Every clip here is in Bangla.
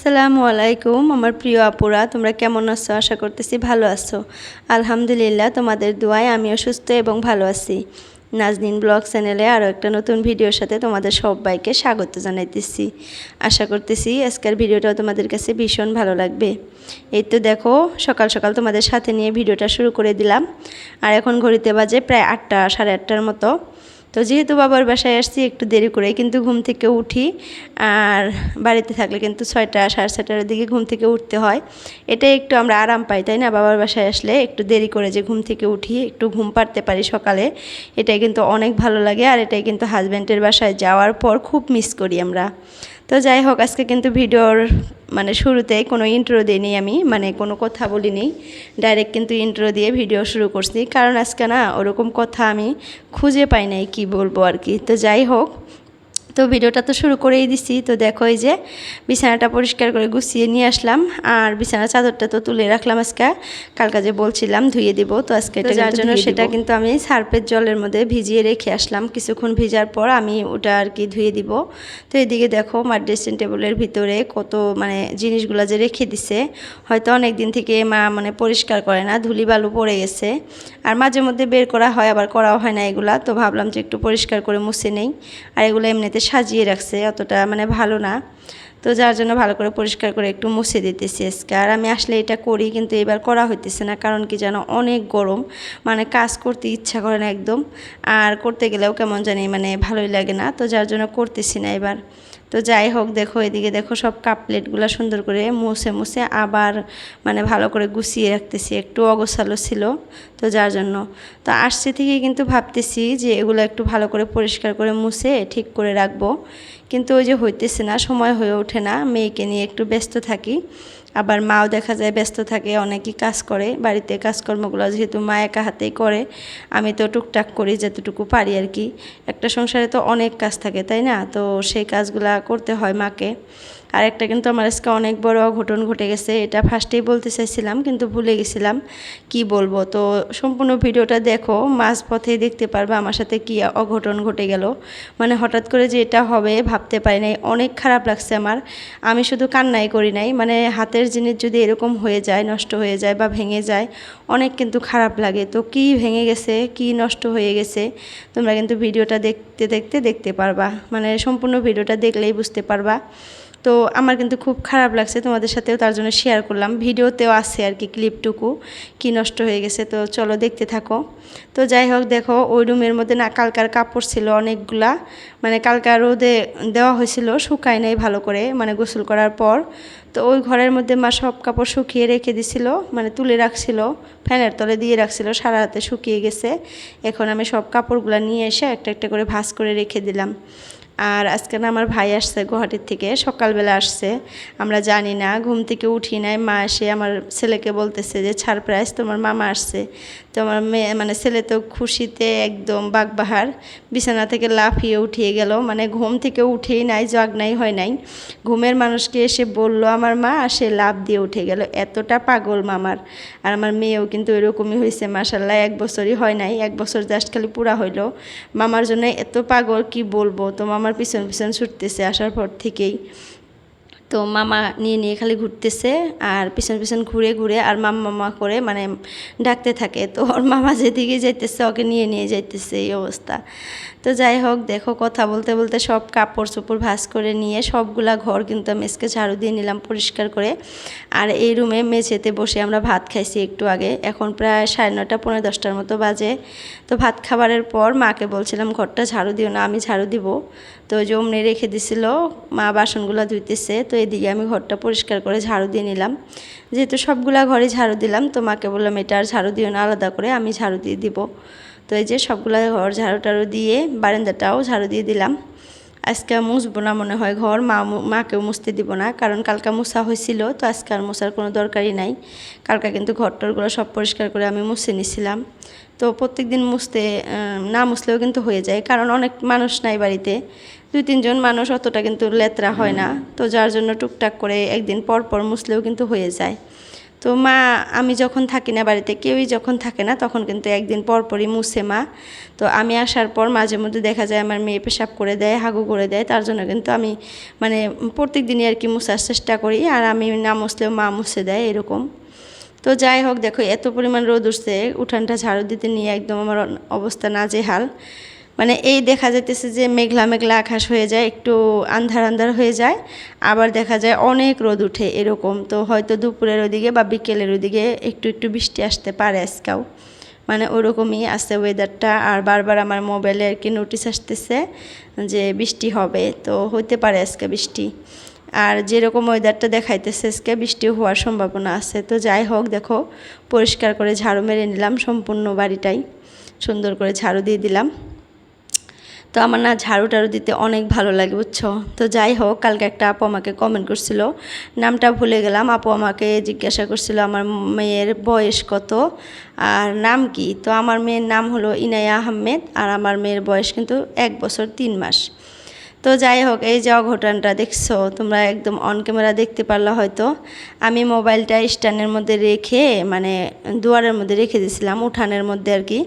আসসালামু আলাইকুম, আমার প্রিয় আপুরা, তোমরা কেমন আছো? আশা করতেছি ভালো আছো। আলহামদুলিল্লাহ, তোমাদের দোয়ায় আমিও সুস্থ এবং ভালো আছি। নাজনিন ব্লগ চ্যানেলে আরও একটা নতুন ভিডিওর সাথে তোমাদের সবাইকে স্বাগত জানাইতেছি। আশা করতেছি আজকের ভিডিওটাও তোমাদের কাছে ভীষণ ভালো লাগবে। এই তো দেখো, সকাল সকাল তোমাদের সাথে নিয়ে ভিডিওটা শুরু করে দিলাম। আর এখন ঘড়িতে বাজে প্রায় আটটা, সাড়ে আটটার মতো। তো যেহেতু বাবার বাসায় আসছি, একটু দেরি করে কিন্তু ঘুম থেকে উঠি। আর বাড়িতে থাকলে কিন্তু ছয়টা, সাড়ে ছয়টার দিকে ঘুম থেকে উঠতে হয়। এটা একটু আমরা আরাম পাই, তাই না? বাবার বাসায় আসলে একটু দেরি করে যে ঘুম থেকে উঠি, একটু ঘুম পাড়তে পারি সকালে, এটাই কিন্তু অনেক ভালো লাগে। আর এটাই কিন্তু হাজব্যান্ডের বাসায় যাওয়ার পর খুব মিস করি আমরা। তো যাই হোক আজকে কিন্তু ভিডিওর মানে শুরুতে কোনো ইন্ট্রো দিইনি আমি মানে কোনো কথা বলিনি। ডাইরেক্ট কিন্তু ইন্ট্রো দিয়ে ভিডিও শুরু করছি। কারণ আজকে না, ওরকম কথা আমি খুঁজে পাই নাই কি বলব আর কি। তো যাই হোক তো ভিডিওটা তো শুরু করেই দিছি। তো দেখো এই যে বিছানাটা পরিষ্কার করে গুছিয়ে নিয়ে আসলাম। আর বিছানার চাদরটা তো তুলে রাখলাম আজকে। কালকে যে বলছিলাম ধুয়ে দিব। তো আজকে যার জন্য সেটা কিন্তু আমি সার্পের জলের মধ্যে ভিজিয়ে রেখে আসলাম। কিছুক্ষণ ভিজার পর আমি ওটা আর কি ধুয়ে দিব। তো এদিকে দেখো আমার ড্রেসিং টেবিলের ভিতরে কত মানে জিনিসগুলো যে রেখে দিছে। হয়তো অনেক দিন থেকে মা মানে পরিষ্কার করে না ধুলি বালু পড়ে গেছে। আর মাঝে মধ্যে বের করা হয় আবার করাও হয় না এগুলা। তো ভাবলাম যে একটু পরিষ্কার করে মুছে নেই। আর এগুলো এমনিতে সাজিয়ে রাখছে, অতটা মানে ভালো না। তো যার জন্য ভালো করে পরিষ্কার করে একটু মুছে দিতেছি আজকে। আর আমি আসলে এটা করি কিন্তু এবার করা হইতেছে না, কারণ কি যেন অনেক গরম মানে কাজ করতে ইচ্ছা করে না একদম। আর করতে গেলেও কেমন জানি মানে ভালোই লাগে না, তো যার জন্য করতেছি না এবার। তো যাই হোক, দেখো এদিকে দেখো সব কাপ প্লেটগুলো সুন্দর করে মুছে মুছে আবার মানে ভালো করে গুছিয়ে রাখতেছি, একটু অগোছালো ছিল তো যার জন্য। তো আসছে থেকে কিন্তু ভাবতেছি যে এগুলো একটু ভালো করে পরিষ্কার করে মুছে ঠিক করে রাখব। কিন্তু ওই যে হইতেছে না, সময় হয়ে ওঠে না, মেয়েকে নিয়ে একটু ব্যস্ত থাকি। আবার মাও দেখা যায় ব্যস্ত থাকে, অনেকেই কাজ করে, বাড়িতে কাজকর্মগুলো যেহেতু মা একা হাতেই করে, আমি তো টুকটাক করি যতটুকু পারি আর কি। একটা সংসারে তো অনেক কাজ থাকে, তাই না? তো সেই কাজগুলা করতে হয় মাকে। আর একটা কিন্তু আমার আজকে অনেক বড় অঘটন ঘটে গেছে, এটা ফার্স্টেই বলতে চাইছিলাম, কিন্তু ভুলে গেছিলাম কি বলব। তো সম্পূর্ণ ভিডিওটা দেখো মাঝ পথেই দেখতে পারবে আমার সাথে কি অঘটন ঘটে গেল। মানে হঠাৎ করে যে এটা হবে ভাবতে পারি নাই, অনেক খারাপ লাগছে আমার। আমি শুধু কান্নাই করি নাই মানে হাতের জিনিস যদি এরকম হয়ে যায়, নষ্ট হয়ে যায় বা ভেঙে যায়, অনেক কিন্তু খারাপ লাগে। তো কি ভেঙে গেছে, কি নষ্ট হয়ে গেছে, তোমরা কিন্তু ভিডিওটা দেখতে দেখতে দেখতে পারবা। মানে সম্পূর্ণ ভিডিওটা দেখলেই বুঝতে পারবা। তো আমার কিন্তু খুব খারাপ লাগছে তোমাদের সাথেও তার জন্য শেয়ার করলাম। ভিডিওতেও আছে আর কি ক্লিপটুকু কি নষ্ট হয়ে গেছে। তো চলো দেখতে থাকো। তো যাই হোক, দেখো, ওই রুমের মধ্যে না কালকার কাপড় ছিল অনেকগুলা। মানে কালকার রোদে দেওয়া হয়েছিল, শুকায় নাই ভালো করে মানে গোসল করার পর। তো ওই ঘরের মধ্যে মা সব কাপড় শুকিয়ে রেখে দিছিল মানে তুলে রাখছিল, ফ্যানের তলে দিয়ে রাখছিল, সারা রাতে শুকিয়ে গেছে। এখন আমি সব কাপড়গুলো নিয়ে এসে একটা একটা করে ভাঁজ করে রেখে দিলাম। আর আজকে না আমার ভাই আসছে গুয়াহাটির থেকে, সকালবেলা আসছে। আমরা জানি না, ঘুম থেকে উঠি নাই, মা এসে আমার ছেলেকে বলতেছে যে ছাড় প্রাইস তোমার মামা আসছে। তো আমার মেয়ে মানে ছেলে তো খুশিতে একদম বাগবাহার, বিছানা থেকে লাফিয়ে উঠিয়ে গেল। মানে ঘুম থেকে উঠেই নাই, জগ নাই, হয় নাই। ঘুমের মানুষকে এসে বলল, আমার মা আর সে লাভ দিয়ে উঠে গেল। এতটা পাগল মামার। আর আমার মেয়েও কিন্তু এরকমই হয়েছে মাসাল্লাহ এক বছরই হয় নাই, এক বছর জাস্ট খালি পুরা হইল। মামার জন্য এত পাগল, কি বলব? তো মামার পিছন পিছন ছুটতেছে আসার পর থেকেই। তো মামা নিয়ে নিয়ে খালি ঘুরতেছে আর পিছন পিছন ঘুরে ঘুরে আর মামা মামা করে মানে ডাকতে থাকে। তো ওর মামা যেদিকে যাইতেছে ওকে নিয়ে নিয়ে যাইতেছে এই অবস্থা। তো যাই হোক, দেখো কথা বলতে বলতে সব কাপড় চোপড় ভাস করে নিয়ে সবগুলা ঘর কিন্তু আমি ঝাড়ু দিয়ে নিলাম পরিষ্কার করে। আর এই রুমে মেঝেতে বসে আমরা ভাত খাইছি একটু আগে। এখন প্রায় সাড়ে নটা পনেরো দশটার মতো বাজে। তো ভাত খাবারের পর মাকে বলছিলাম, ঘরটা ঝাড়ু দিও না, আমি ঝাড়ু দিব। তো যে অমনি রেখে দিছিল, মা বাসনগুলো ধুইতেছে। তো এদিকে আমি ঘরটা পরিষ্কার করে ঝাড়ু দিয়ে নিলাম। যেহেতু সবগুলা ঘরে ঝাড়ু দিলাম তো মাকে বললাম এটা আর ঝাড়ু দিও না, আলাদা করে আমি ঝাড়ু দিয়ে দিব। তো এই যে সবগুলা ঘর ঝাড়ু টাড়ু দিয়ে বারান্দাটাও ঝাড়ু দিয়ে দিলাম। আজকে মুছবো না মনে হয় ঘর, মা মাকেও মুছতে দিব না, কারণ কালকা মুছা হয়েছিল, তো আজকে আর মোছার কোনো দরকারই নাই। কালকা কিন্তু ঘর টরগুলো সব পরিষ্কার করে আমি মুছে নিছিলাম। তো প্রত্যেক দিন মুছতে না মুছলেও কিন্তু হয়ে যায়, কারণ অনেক মানুষ নাই বাড়িতে। দুই তিনজন মানুষ অতটা কিন্তু লেতরা হয় না। তো যার জন্য টুকটাক করে একদিন পর পর মুছলেও কিন্তু হয়ে যায়। তো মা আমি যখন থাকি না বাড়িতে কেউই যখন থাকে না তখন কিন্তু একদিন পর পরই মুছে মা। তো আমি আসার পর মাঝে মধ্যে দেখা যায় আমার মেয়ে পেশাব করে দেয় হাগু করে দেয়। তার জন্য কিন্তু আমি মানে প্রত্যেক দিনই আর কি মুছার চেষ্টা করি। আর আমি না মুছলেও মা মুছে দেয় এরকম। তো যাই হোক দেখো এত পরিমাণ রোদ উঠছে উঠানটা ঝাড়ু দিতে নিয়ে একদম আমার অবস্থা নাজেহাল। মানে এই দেখা যাইতেছে যে মেঘলা মেঘলা আকাশ হয়ে যায়, একটু আন্ধার আন্ধার হয়ে যায়, আবার দেখা যায় অনেক রোদ উঠে এরকম। তো হয়তো দুপুরের ওদিকে বা বিকেলের ওদিকে একটু একটু বৃষ্টি আসতে পারে আজকেও মানে ওরকমই আছে ওয়েদারটা আর বারবার আমার মোবাইলে আর কি নোটিশ আসতেছে যে বৃষ্টি হবে। তো হইতে পারে আজকে বৃষ্টি। আর যেরকম ওয়েদারটা দেখাইতেছে আজকে বৃষ্টি হওয়ার সম্ভাবনা আছে। তো যাই হোক, দেখো, পরিষ্কার করে ঝাড়ু মেরে নিলাম সম্পূর্ণ বাড়িটাই। সুন্দর করে ঝাড়ু দিয়ে দিলাম। তো আমার না ঝাড়ু টাড়ু দিতে অনেক ভালো লাগে, বুঝছ? তো যাই হোক, কালকে একটা আপু আমাকে কমেন্ট করছিল। নামটা ভুলে গেলাম, আপু আমাকে জিজ্ঞাসা করছিল আমার মেয়ের বয়স কত, আর নাম কি? তো আমার মেয়ের নাম হলো ইনায়া আহমেদ, আর আমার মেয়ের বয়স কিন্তু এক বছর তিন মাস। তো যাই হোক, এই যে অঘটনটা দেখছ, তোমরা একদম অন ক্যামেরা দেখতে পারলা হয়তো। আমি মোবাইলটা স্ট্যান্ডের মধ্যে রেখে মানে দুয়ারের মধ্যে রেখে দিয়েছিলাম, উঠানের মধ্যে আর কি।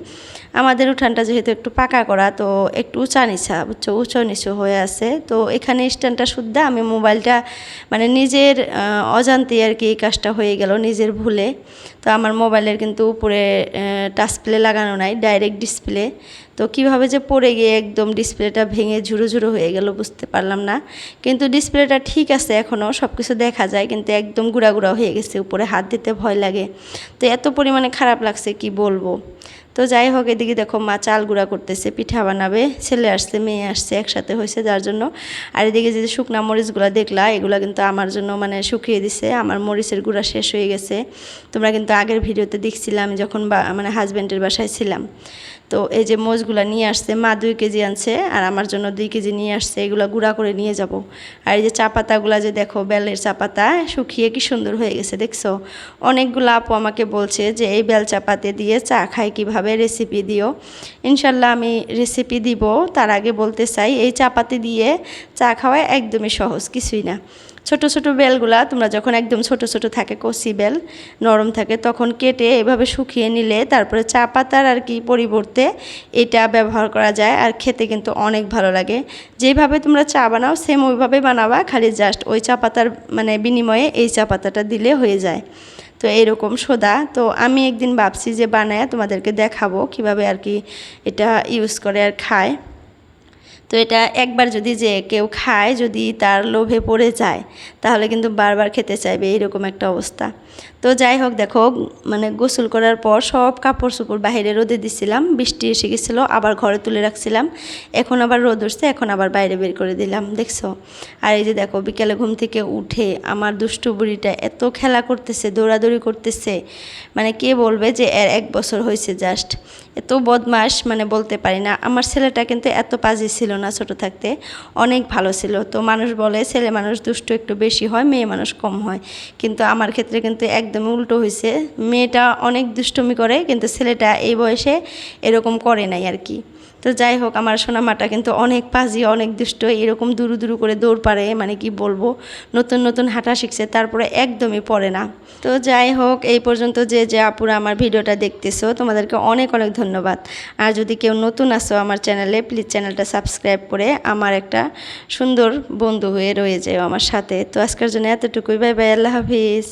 আমাদের উঠানটা যেহেতু একটু পাকা করা, তো একটু উঁচা নিচা, বুঝছ? উঁচু নিচু হয়ে আছে। তো এখানে স্ট্যান্ডটা শুদ্ধ, আমি মোবাইলটা মানে নিজের অজান্তে আর কি এই কাজটা হয়ে গেল, নিজের ভুলে। তো আমার মোবাইলের কিন্তু উপরে টাচপ্লে লাগানো নাই ডাইরেক্ট ডিসপ্লে তো কীভাবে যে পড়ে গিয়ে একদম ডিসপ্লেটা ভেঙে ঝুরো ঝুরো হয়ে গেল বুঝতে পারলাম না। কিন্তু ডিসপ্লেটা ঠিক আছে এখনও সব কিছু দেখা যায়, কিন্তু একদম গুঁড়া গুঁড়া হয়ে গেছে, উপরে হাত দিতে ভয় লাগে। তো এত পরিমাণে খারাপ লাগছে, কি বলব? তো যাই হোক, এদিকে দেখো মা চাল গুঁড়া করতেছে, পিঠা বানাবে, ছেলে আসছে, মেয়ে আসছে, একসাথে হয়েছে যার জন্য। আর এদিকে যে শুকনা মরিচগুলো দেখলা, এগুলো কিন্তু আমার জন্য মানে শুকিয়ে দিছে, আমার মরিচের গুঁড়া শেষ হয়ে গেছে। তোমরা কিন্তু আগের ভিডিওতে দেখছিলাম যখন মানে হাজব্যান্ডের বাসায় ছিলাম। তো এই যে মোজগুলা নিয়ে আসছে, মা দুই কেজি আনছে, আর আমার জন্য দুই কেজি নিয়ে আসছে, এগুলো গুঁড়া করে নিয়ে যাব। আর এই যে চা পাতাগুলো যে দেখো, বেলের চা পাতা, শুকিয়ে কি সুন্দর হয়ে গেছে, দেখছ? অনেকগুলো আপু আমাকে বলছে যে, এই বেল চা পাতে দিয়ে চা খায় কীভাবে? রেসিপি দিও? ইনশাল্লাহ আমি রেসিপি দিব। তার আগে বলতে চাই, এই চাপাতি দিয়ে চা খাওয়া একদমই সহজ, কিছুই না। ছোট ছোট বেলগুলা, তোমরা যখন একদম ছোট ছোট থাকে, কষি বেল, নরম থাকে, তখন কেটে এভাবে শুকিয়ে নিলে তারপরে চা পাতার আর কি পরিবর্তে এটা ব্যবহার করা যায় আর খেতে কিন্তু অনেক ভালো লাগে। যেভাবে তোমরা চা বানাও সেম ওইভাবে বানাবা, খালি জাস্ট ওই চা পাতার মানে বিনিময়ে এই চা পাতাটা দিলে হয়ে যায়। তো এরকম সোদা। তো আমি একদিন ভাবছি যে বানায় তোমাদেরকে দেখাবো কীভাবে আর কি এটা ইউজ করে আর খায়। তো এটা একবার যদি যে কেউ খায়, যদি তার লোভে পড়ে যায়, তাহলে কিন্তু বারবার খেতে চাইবে এইরকম একটা অবস্থা। তো যাই হোক, দেখো মানে গোসল করার পর সব কাপড় চোপড় বাইরে রোদে দিছিলাম, বৃষ্টি এসে গেছিল, আবার ঘরে তুলে রাখছিলাম। এখন আবার রোদ উঠছে, এখন আবার বাইরে বের করে দিলাম, দেখছ? আর এই যে দেখো, বিকেলে ঘুম থেকে উঠে আমার দুষ্টু বুড়িটা এত খেলা করতেছে, দৌড়াদৌড়ি করতেছে মানে কে বলবে যে এর এক বছর হয়েছে জাস্ট এত বদমাস মানে বলতে পারি না। আমার ছেলেটা কিন্তু এত পাজি ছিল না। ছোট থাকতে অনেক ভালো ছিল। তো মানুষ বলে ছেলে মানুষ দুষ্ট একটু বেশি হয়, মেয়ে মানুষ কম হয়। কিন্তু আমার ক্ষেত্রে কিন্তু একদম উল্টো হয়েছে মেয়েটা অনেক দুষ্টমি করে, কিন্তু ছেলেটা এই বয়সে এরকম করে নাই আর কি। তো যাই হোক, আমার সোনামাটা কিন্তু অনেক পাজি, অনেক দুষ্ট, এরকম দুরু দুরু করে দৌড় পারে মানে কি বলব, নতুন নতুন হাঁটা শিখছে, তারপরে একদমই পড়ে না। তো যাই হোক, এই পর্যন্ত যে যে আপুরা আমার ভিডিওটা দেখতেছো, তোমাদেরকে অনেক অনেক ধন্যবাদ। আর যদি কেউ নতুন আসো আমার চ্যানেলে প্লিজ চ্যানেলটা সাবস্ক্রাইব করে আমার একটা সুন্দর বন্ধু হয়ে রয়ে যায় আমার সাথে। তো আজকের জন্য এতটুকুই, বাই বাই, আল্লাহ হাফিজ।